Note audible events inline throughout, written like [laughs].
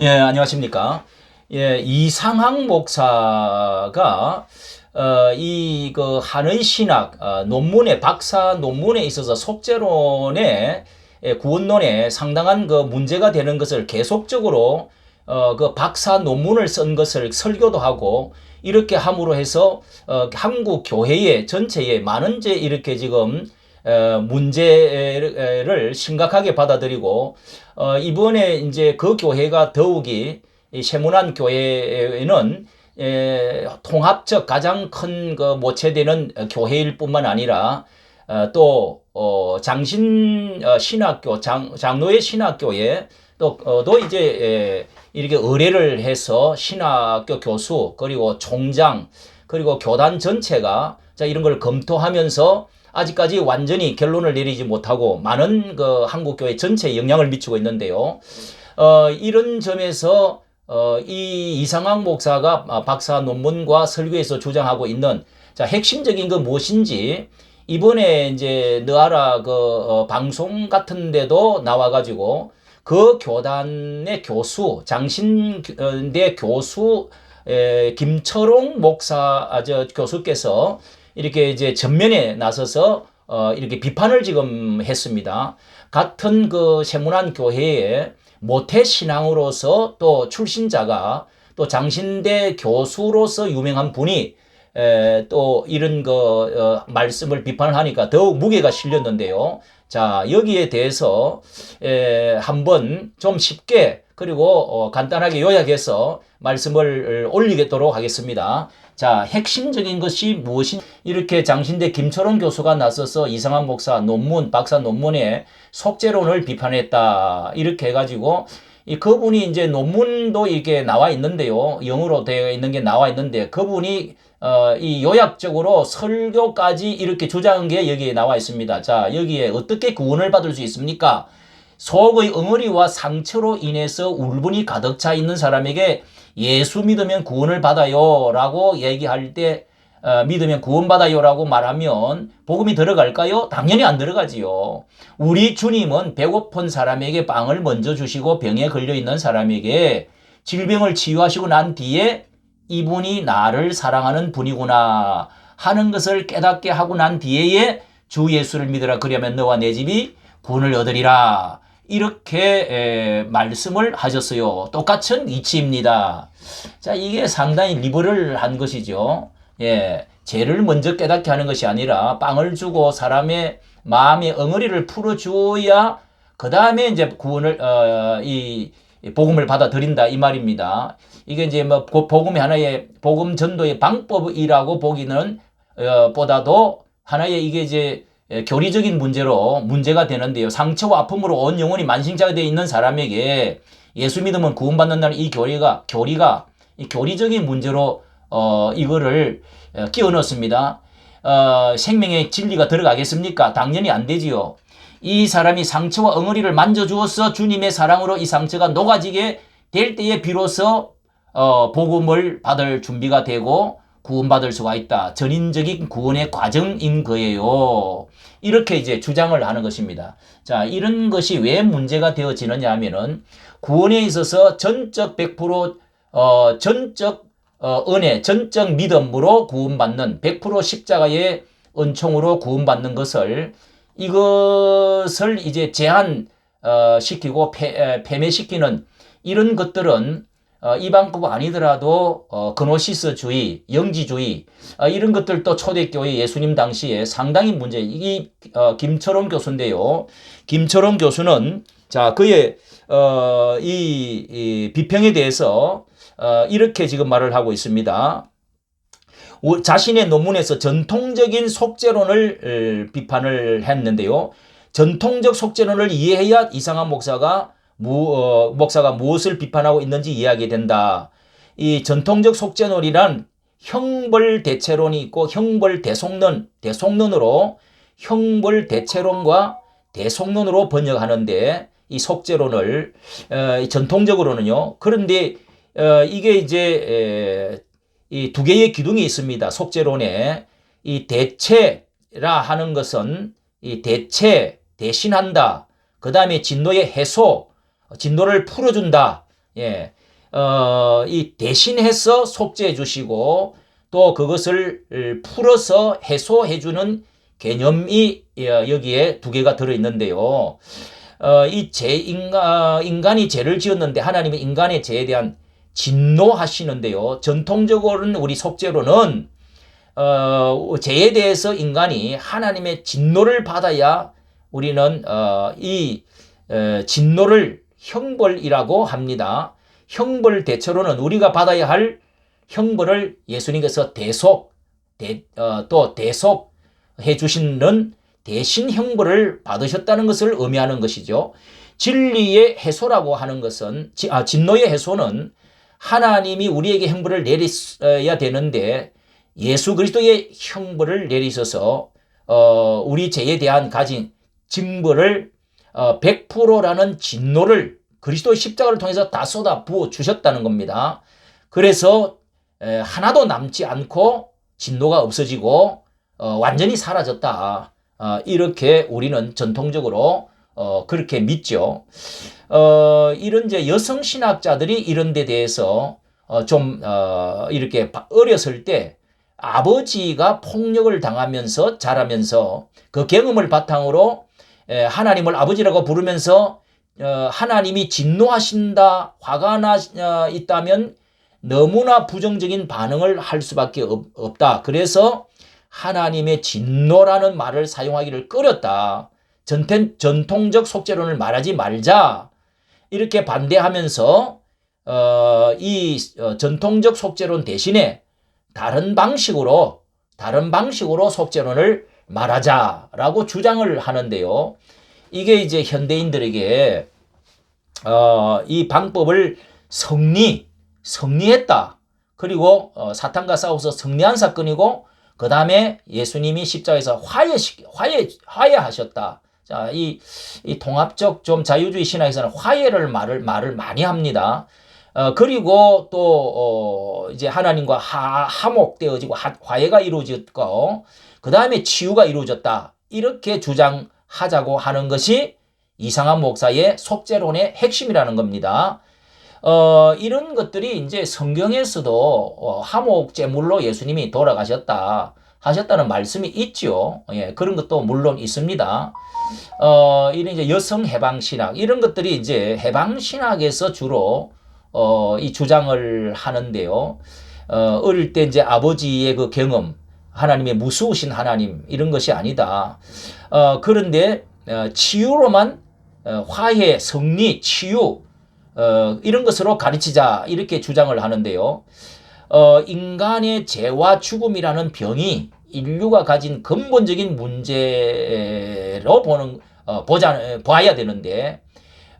예, 안녕하십니까. 예, 이상학 목사가 어, 이그 한의 신학 어, 논문에 박사 논문에 있어서 속죄론의 예, 구원론에 상당한 그 문제가 되는 것을 계속적으로 어, 그 박사 논문을 쓴 것을 설교도 하고 이렇게 함으로 해서 어, 한국 교회의 전체에 많은 제 이렇게 지금 어, 문제를 심각하게 받아들이고 어, 이번에 이제 그 교회가 더욱이 이 세문안 교회에는 에, 통합적 가장 큰 그 모체되는 교회일 뿐만 아니라 어, 또 어, 장신 어, 신학교 장, 장로의 신학교에 또, 어, 또 이제 에, 이렇게 의뢰를 해서 신학교 교수 그리고 총장 그리고 교단 전체가 자 이런 걸 검토하면서 아직까지 완전히 결론을 내리지 못하고 많은 그 한국 교회 전체에 영향을 미치고 있는데요. 어, 이런 점에서 어, 이 이상학 목사가 아, 박사 논문과 설교에서 주장하고 있는 자 핵심적인 건 무엇인지 이번에 이제 너아라 그 어, 방송 같은 데도 나와가지고 그 교단의 교수 장신대 교수 에, 김철홍 목사 아, 저 교수께서 이렇게 이제 전면에 나서서 어, 이렇게 비판을 지금 했습니다. 같은 그 세문안 교회에 모태 신앙으로서 또 출신자가 또 장신대 교수로서 유명한 분이 에, 또 이런 그 어, 말씀을 비판을 하니까 더욱 무게가 실렸는데요. 자 여기에 대해서 에, 한번 좀 쉽게 그리고 어, 간단하게 요약해서 말씀을 올리겠도록 하겠습니다. 자, 핵심적인 것이 무엇인 이렇게 장신대 김철원 교수가 나서서 이상한 목사 논문, 박사 논문에 속죄론을 비판했다. 이렇게 해가지고 이 그분이 이제 논문도 이렇게 나와 있는데요. 영어로 되어 있는 게 나와 있는데 그분이 어, 이 요약적으로 설교까지 이렇게 주장한 게 여기에 나와 있습니다. 자, 여기에 어떻게 구원을 받을 수 있습니까? 속의 엉어리와 상처로 인해서 울분이 가득 차 있는 사람에게 예수 믿으면 구원을 받아요 라고 얘기할 때 어, 믿으면 구원받아요 라고 말하면 복음이 들어갈까요? 당연히 안 들어가지요. 우리 주님은 배고픈 사람에게 빵을 먼저 주시고 병에 걸려 있는 사람에게 질병을 치유하시고 난 뒤에 이분이 나를 사랑하는 분이구나 하는 것을 깨닫게 하고 난 뒤에 주 예수를 믿으라 그러면 너와 내 집이 구원을 얻으리라. 이렇게 에, 말씀을 하셨어요. 똑같은 이치입니다. 자, 이게 상당히 리버럴한 것이죠. 예, 죄를 먼저 깨닫게 하는 것이 아니라 빵을 주고 사람의 마음의 엉어리를 풀어주어야 그 다음에 이제 구원을 어, 이 복음을 받아들인다 이 말입니다. 이게 이제 뭐 복음의 하나의 복음 전도의 방법이라고 보기는 어, 보다도 하나의 이게 이제 교리적인 문제로 문제가 되는데요. 상처와 아픔으로 온 영혼이 만신자가 되어 있는 사람에게 예수 믿으면 구원받는다는 이 교리가 교리가 이 교리적인 문제로 어 이거를 끼워 넣습니다. 어 생명의 진리가 들어가겠습니까? 당연히 안 되지요. 이 사람이 상처와 엉어리를 만져 주어서 주님의 사랑으로 이 상처가 녹아지게 될 때에 비로소 어 복음을 받을 준비가 되고 구원받을 수가 있다. 전인적인 구원의 과정인 거예요. 이렇게 이제 주장을 하는 것입니다. 자, 이런 것이 왜 문제가 되어지느냐 하면은 구원에 있어서 전적 100% 어, 전적 어, 은혜, 전적 믿음으로 구원받는 100% 십자가의 은총으로 구원받는 것을 이것을 이제 제한 어, 시키고 폐, 폐매시키는 이런 것들은 어, 이 방법 아니더라도 어, 그노시스주의, 영지주의 어, 이런 것들도 초대교회 예수님 당시에 상당히 문제. 이 어, 김철원 교수인데요. 김철원 교수는 자 그의 어, 이, 이 비평에 대해서 어, 이렇게 지금 말을 하고 있습니다. 자신의 논문에서 전통적인 속죄론을 비판을 했는데요. 전통적 속죄론을 이해해야 이상한 목사가 무, 어, 목사가 무엇을 비판하고 있는지 이해하게 된다. 이 전통적 속죄론이란 형벌 대체론이 있고 형벌 대속론, 대속론으로 형벌 대체론과 대속론으로 번역하는데 이 속죄론을 어, 전통적으로는요. 그런데 어, 이게 이제 이 두 개의 기둥이 있습니다. 속죄론에 이 대체라 하는 것은 이 대체 대신한다. 그 다음에 진노의 해소 진도를 풀어준다. 예, 어, 이 대신해서 속죄해 주시고 또 그것을 풀어서 해소해 주는 개념이 어, 여기에 두 개가 들어 있는데요. 어, 이죄 인간 인간이 죄를 지었는데 하나님은 인간의 죄에 대한 진노하시는데요. 전통적으로는 우리 속죄로는 어, 죄에 대해서 인간이 하나님의 진노를 받아야 우리는 어, 이 어, 진노를 형벌이라고 합니다. 형벌 대체로는 우리가 받아야 할 형벌을 예수님께서 대속, 대, 어, 또 대속해 주시는 대신 형벌을 받으셨다는 것을 의미하는 것이죠. 진리의 해소라고 하는 것은, 아, 진노의 해소는 하나님이 우리에게 형벌을 내리셔야 되는데 예수 그리스도의 형벌을 내리셔서 어, 우리 죄에 대한 가진 징벌을 어, 100%라는 진노를 그리스도의 십자가를 통해서 다 쏟아 부어 주셨다는 겁니다. 그래서 에, 하나도 남지 않고 진노가 없어지고 어, 완전히 사라졌다. 어, 이렇게 우리는 전통적으로 어, 그렇게 믿죠. 어, 이런 이제 여성 신학자들이 이런 데 대해서 어, 좀 어, 이렇게 어렸을 때 아버지가 폭력을 당하면서 자라면서 그 경험을 바탕으로 에, 하나님을 아버지라고 부르면서 어, 하나님이 진노하신다, 화가 나 어, 있다면 너무나 부정적인 반응을 할 수밖에 없, 없다. 그래서 하나님의 진노라는 말을 사용하기를. 전텐, 전통적 속죄론을 말하지 말자. 이렇게 반대하면서 어, 이 어, 전통적 속죄론 대신에 다른 방식으로 다른 방식으로 속죄론을 말하자라고 주장을 하는데요. 이게 이제 현대인들에게 어, 이 방법을 성리 성리했다. 그리고 어, 사탄과 싸워서 승리한 사건이고 그 다음에 예수님이 십자가에서 화해 화해 화해하셨다. 자, 이, 이 통합적 좀 자유주의 신학에서는 화해를 말을 말을 많이 합니다. 어, 그리고 또, 어, 이제 하나님과 하, 화목되어지고 하, 화해가 이루어졌고, 그 다음에 치유가 이루어졌다. 이렇게 주장하자고 하는 것이 이상한 목사의 속죄론의 핵심이라는 겁니다. 어, 이런 것들이 이제 성경에서도 어, 화목제물로 예수님이 돌아가셨다 하셨다는 말씀이 있죠. 예, 그런 것도 물론 있습니다. 어, 이런 이제 여성 해방 신학 이런 것들이 이제 해방 신학에서 주로 어, 이 주장을 하는데요. 어, 어릴 때 이제 아버지의 그 경험, 하나님의 무서우신 하나님 이런 것이 아니다. 어, 그런데 어, 치유로만 어, 화해, 승리, 치유 어, 이런 것으로 가르치자 이렇게 주장을 하는데요. 어, 인간의 죄와 죽음이라는 병이 인류가 가진 근본적인 문제로 보는 어, 보자 봐야 되는데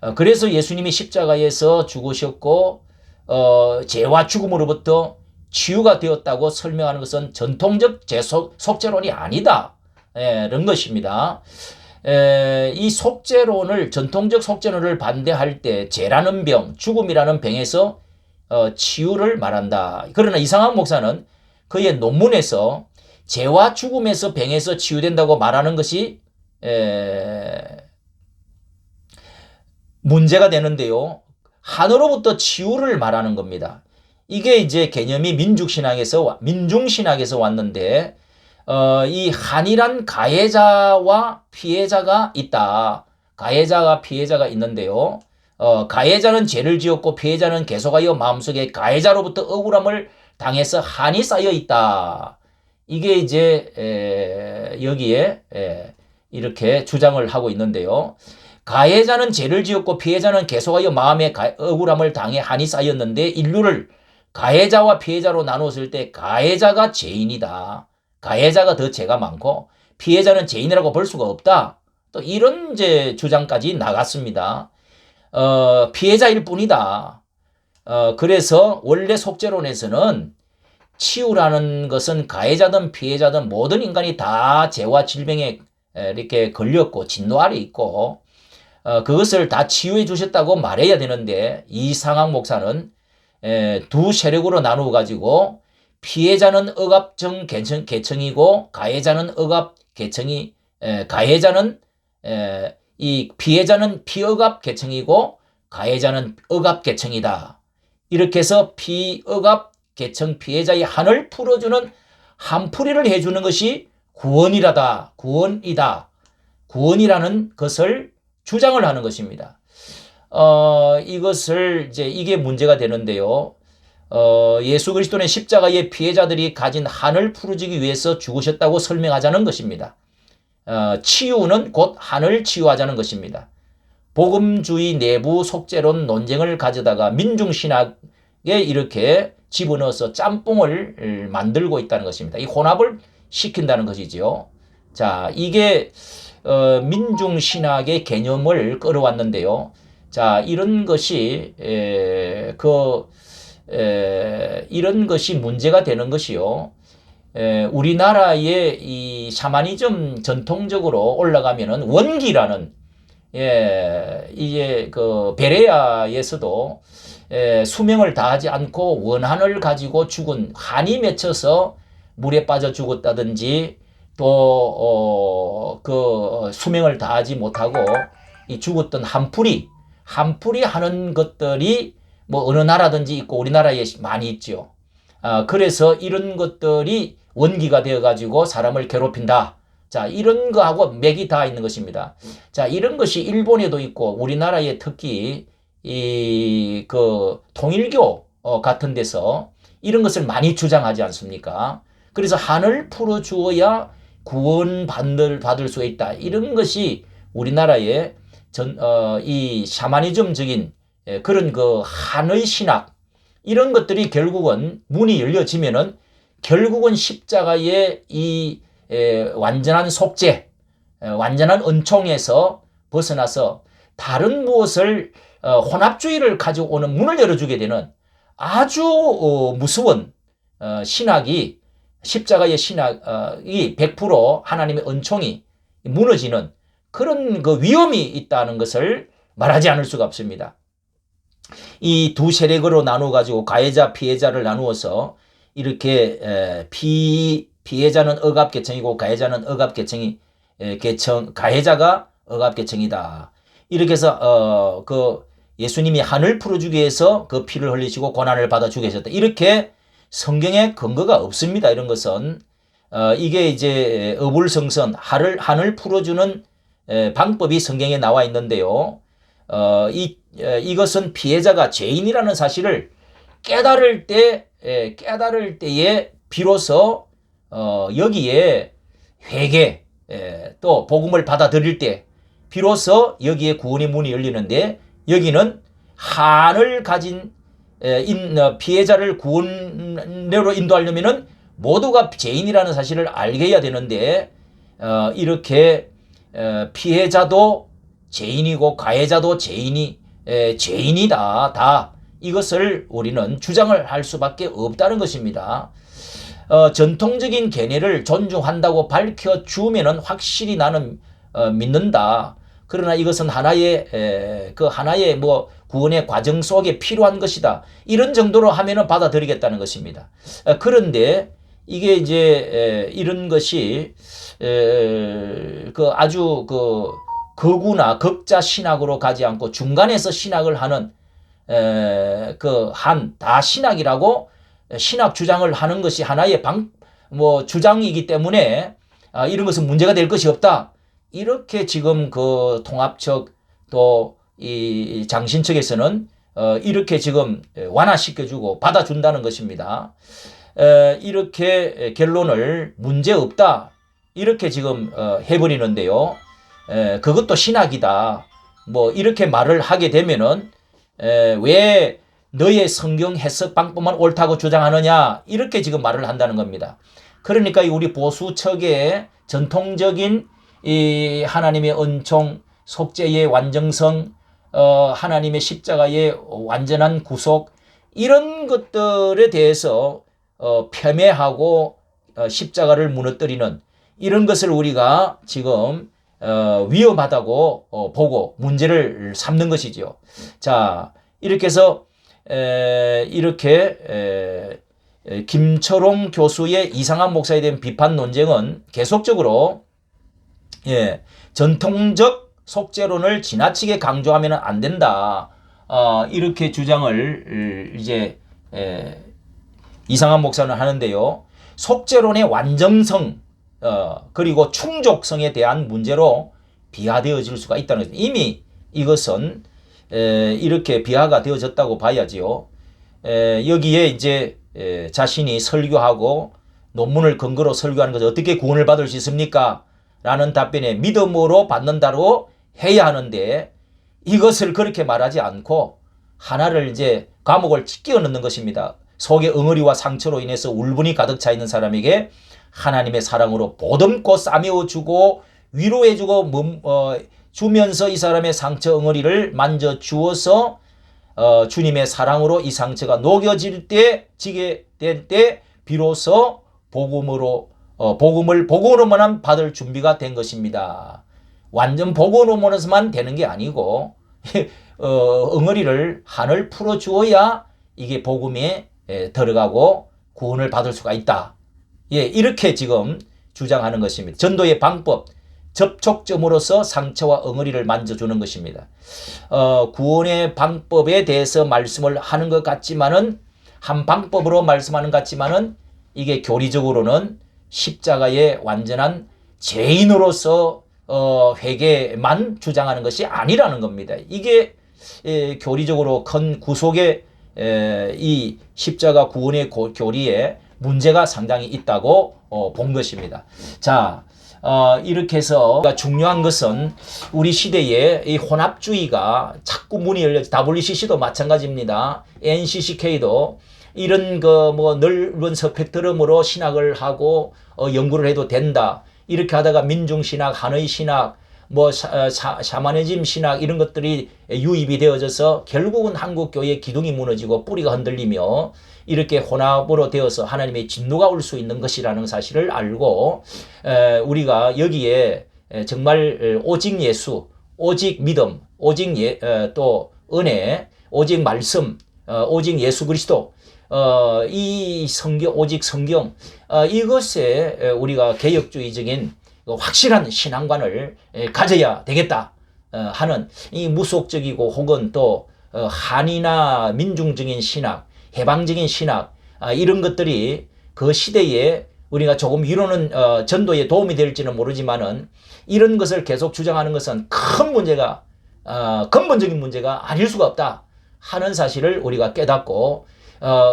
어, 그래서 예수님이 십자가에서 죽으셨고 어, 죄와 죽음으로부터 치유가 되었다고 설명하는 것은 전통적 제속 속죄론이 아니다. 예, 이런 것입니다. 에, 이 속죄론을 전통적 속죄론을 반대할 때 죄라는 병, 죽음이라는 병에서 어, 치유를 말한다. 그러나 이상한 목사는 그의 논문에서 죄와 죽음에서 병에서 치유된다고 말하는 것이 에, 문제가 되는데요. 하늘로부터 치유를 말하는 겁니다. 이게 이제 개념이 민족신학에서 민중신학에서 왔는데 어, 이 한이란 가해자와 피해자가 있다. 가해자와 피해자가 있는데요. 어, 가해자는 죄를 지었고 피해자는 계속하여 마음속에 가해자로부터 억울함을 당해서 한이 쌓여 있다. 이게 이제 에, 여기에 에, 이렇게 주장을 하고 있는데요. 가해자는 죄를 지었고 피해자는 계속하여 마음에 가, 억울함을 당해 한이 쌓였는데 인류를 가해자와 피해자로 나누었을 때 가해자가 죄인이다. 가해자가 더 죄가 많고 피해자는 죄인이라고 볼 수가 없다. 또 이런 이제 주장까지 나갔습니다. 어, 피해자일 뿐이다. 어, 그래서 원래 속죄론에서는 치유라는 것은 가해자든 피해자든 모든 인간이 다 죄와 질병에 이렇게 걸렸고 진노 아래 있고 어, 그것을 다 치유해 주셨다고 말해야 되는데 이상학 목사는 에, 두 세력으로 나누어 가지고 피해자는 억압정 계층, 계층이고 가해자는 억압 계층이 에, 가해자는 에, 이 피해자는 피억압 계층이고 가해자는 억압 계층이다. 이렇게 해서 피억압 계층 피해자의 한을 풀어주는 한풀이를 해주는 것이 구원이라다. 구원이다. 구원이라는 것을 주장을 하는 것입니다. 어, 이것을 이제 이게 문제가 되는데요. 어, 예수 그리스도는 십자가의 피해자들이 가진 한을 풀어주기 위해서 죽으셨다고 설명하자는 것입니다. 어, 치유는 곧 한을 치유하자는 것입니다. 복음주의 내부 속죄론 논쟁을 가져다가 민중신학에 이렇게 집어넣어서 짬뽕을 만들고 있다는 것입니다. 이 혼합을 시킨다는 것이지요. 자, 이게 어, 민중신학의 개념을 끌어왔는데요. 자, 이런 것이 에, 그 에, 이런 것이 문제가 되는 것이요. 에, 우리나라의 이 샤머니즘 전통적으로 올라가면은 원기라는 예, 이제 그 베레아에서도 에, 수명을 다하지 않고 원한을 가지고 죽은 한이 맺혀서 물에 빠져 죽었다든지 또, 어, 그 수명을 다하지 못하고 이 죽었던 한풀이, 한풀이 하는 것들이 뭐 어느 나라든지 있고 우리나라에 많이 있죠. 아, 그래서 이런 것들이 원기가 되어 가지고 사람을 괴롭힌다. 자, 이런 거하고 맥이 다 있는 것입니다. 자, 이런 것이 일본에도 있고 우리나라에 특히 이 그 통일교 어, 같은 데서 이런 것을 많이 주장하지 않습니까? 그래서 한을 풀어 주어야 구원 받을 수 있다. 이런 것이 우리나라의 전, 어, 이 샤머니즘적인 예, 그런 그 한의 신학 이런 것들이 결국은 문이 열려지면은 결국은 십자가의 이 에, 완전한 속죄, 에, 완전한 은총에서 벗어나서 다른 무엇을 어, 혼합주의를 가져오는 문을 열어주게 되는 아주 어, 무서운 어, 신학이 십자가의 신학이 100% 하나님의 은총이 무너지는 그런 그 위험이 있다는 것을 말하지 않을 수가 없습니다. 이 두 세력으로 나누어 가지고 가해자 피해자를 나누어서 이렇게 피 피해자는 억압 계층이고 가해자는 억압 계층이 계층 가해자가 억압 계층이다. 이렇게 해서 어 그 예수님이 한을 풀어주기 위해서 그 피를 흘리시고 고난을 받아 하셨다. 이렇게 성경에 근거가 없습니다. 이런 것은 어 이게 이제 어불성선 한을 한을 풀어주는 방법이 성경에 나와 있는데요. 어 이 이것은 피해자가 죄인이라는 사실을 깨달을 때 깨달을 때에 비로소 어, 여기에 회개 에, 또 복음을 받아들일 때 비로소 여기에 구원의 문이 열리는데 여기는 한을 가진 어, 피해자를 구원으로 인도하려면은 모두가 죄인이라는 사실을 알게 해야 되는데 어, 이렇게 에, 피해자도 죄인이고 가해자도 죄인이 에, 죄인이다 다 이것을 우리는 주장을 할 수밖에 없다는 것입니다. 어, 전통적인 견해를 존중한다고 밝혀 주면은 확실히 나는 어, 믿는다. 그러나 이것은 하나의 에, 그 하나의 뭐 구원의 과정 속에 필요한 것이다. 이런 정도로 하면은 받아들이겠다는 것입니다. 어, 그런데 이게 이제 에, 이런 것이 에, 그 아주 그 거구나 극자 신학으로 가지 않고 중간에서 신학을 하는 그 한 다 신학이라고 신학 주장을 하는 것이 하나의 방, 뭐 주장이기 때문에 아, 이런 것은 문제가 될 것이 없다. 이렇게 지금 그 통합측 또 이 장신 측에서는 어, 이렇게 지금 완화시켜주고 받아준다는 것입니다. 에, 이렇게 결론을 문제 없다. 이렇게 지금 어, 해버리는데요. 에, 그것도 신학이다. 뭐 이렇게 말을 하게 되면은 에, 왜 너의 성경 해석 방법만 옳다고 주장하느냐 이렇게 지금 말을 한다는 겁니다. 그러니까 우리 보수 측의 전통적인 이 하나님의 은총, 속죄의 완전성, 어, 하나님의 십자가의 완전한 구속 이런 것들에 대해서 어, 폄훼하고 어, 십자가를 무너뜨리는 이런 것을 우리가 지금 어, 위험하다고 어, 보고 문제를 삼는 것이죠. 자 이렇게 해서 에, 이렇게 에, 에, 김철홍 교수의 이상한 목사에 대한 비판 논쟁은 계속적으로 예, 전통적 속죄론을 지나치게 강조하면 안 된다. 어, 이렇게 주장을 이제 에, 이상한 목사는 하는데요. 속죄론의 완전성 어, 그리고 충족성에 대한 문제로 비하되어질 수가 있다는 거죠. 이미 이것은 에, 이렇게 비하가 되어졌다고 봐야지요. 에, 여기에 이제 에, 자신이 설교하고 논문을 근거로 설교하는 것을 어떻게 구원을 받을 수 있습니까? 라는 답변에 믿음으로 받는다고 해야 하는데 이것을 그렇게 말하지 않고 하나를 이제 감옥을 끼워 넣는 것입니다. 속에 응어리와 상처로 인해서 울분이 가득 차 있는 사람에게 하나님의 사랑으로 보듬고 싸매어 주고 위로해 주고 몸, 어, 주면서 이 사람의 상처 응어리를 만져 주어서 어, 주님의 사랑으로 이 상처가 녹여질 때 지게 될 때 비로소 복음으로 어, 복음을 복음으로만 받을 준비가 된 것입니다. 완전 복음으로만 되는 게 아니고 [laughs] 어, 응어리를 한을 풀어 주어야 이게 복음에 에, 들어가고 구원을 받을 수가 있다. 예, 이렇게 지금 주장하는 것입니다. 전도의 방법, 접촉점으로서 상처와 엉어리를 만져주는 것입니다. 어, 구원의 방법에 대해서 말씀을 하는 것 같지만은 한 방법으로 말씀하는 것 같지만은 이게 교리적으로는 십자가의 완전한 죄인으로서 어, 회개만 주장하는 것이 아니라는 겁니다. 이게 에, 교리적으로 큰 구속의 에, 이 십자가 구원의 고, 교리에 문제가 상당히 있다고 어, 본 것입니다. 자, 어, 이렇게 해서 중요한 것은 우리 시대에 이 혼합주의가 자꾸 문이 열려 WCC도 마찬가지입니다. NCCK도 이런 그 뭐 넓은 스펙트럼으로 신학을 하고 어, 연구를 해도 된다. 이렇게 하다가 민중신학, 하너이신학, 뭐 샤, 샤, 샤머니즘 신학 이런 것들이 유입이 되어져서 결국은 한국 교회의 기둥이 무너지고 뿌리가 흔들리며 이렇게 혼합으로 되어서 하나님의 진노가 올 수 있는 것이라는 사실을 알고 에, 우리가 여기에 에, 정말 오직 예수, 오직 믿음, 오직 예, 에, 또 은혜, 오직 말씀, 어, 오직 예수 그리스도 어, 이 성경, 오직 성경, 어, 이것에 우리가 개혁주의적인 그 확실한 신앙관을 가져야 되겠다 어, 하는 이 무속적이고 혹은 또 어, 한이나 민중적인 신학, 해방적인 신학 아, 이런 것들이 그 시대에 우리가 조금 이루는 어, 전도에 도움이 될지는 모르지만은 이런 것을 계속 주장하는 것은 큰 문제가 근본적인 문제가 아닐 수가 없다 하는 사실을 우리가 깨닫고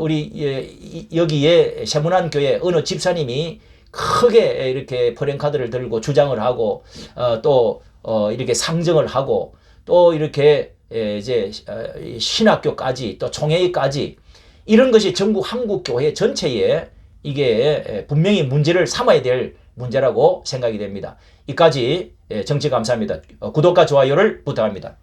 우리 예, 여기에 세문안 교회 어느 집사님이 크게 이렇게 프랭카드를 들고 주장을 하고 어, 또 어, 이렇게 상정을 하고 또 이렇게 예, 이제 어, 신학교까지 또 총회까지 이런 것이 전국 한국 교회 전체에 이게 예, 분명히 문제를 삼아야 될 문제라고 생각이 됩니다. 이까지 예, 정치 감사합니다. 구독과 좋아요를 부탁합니다.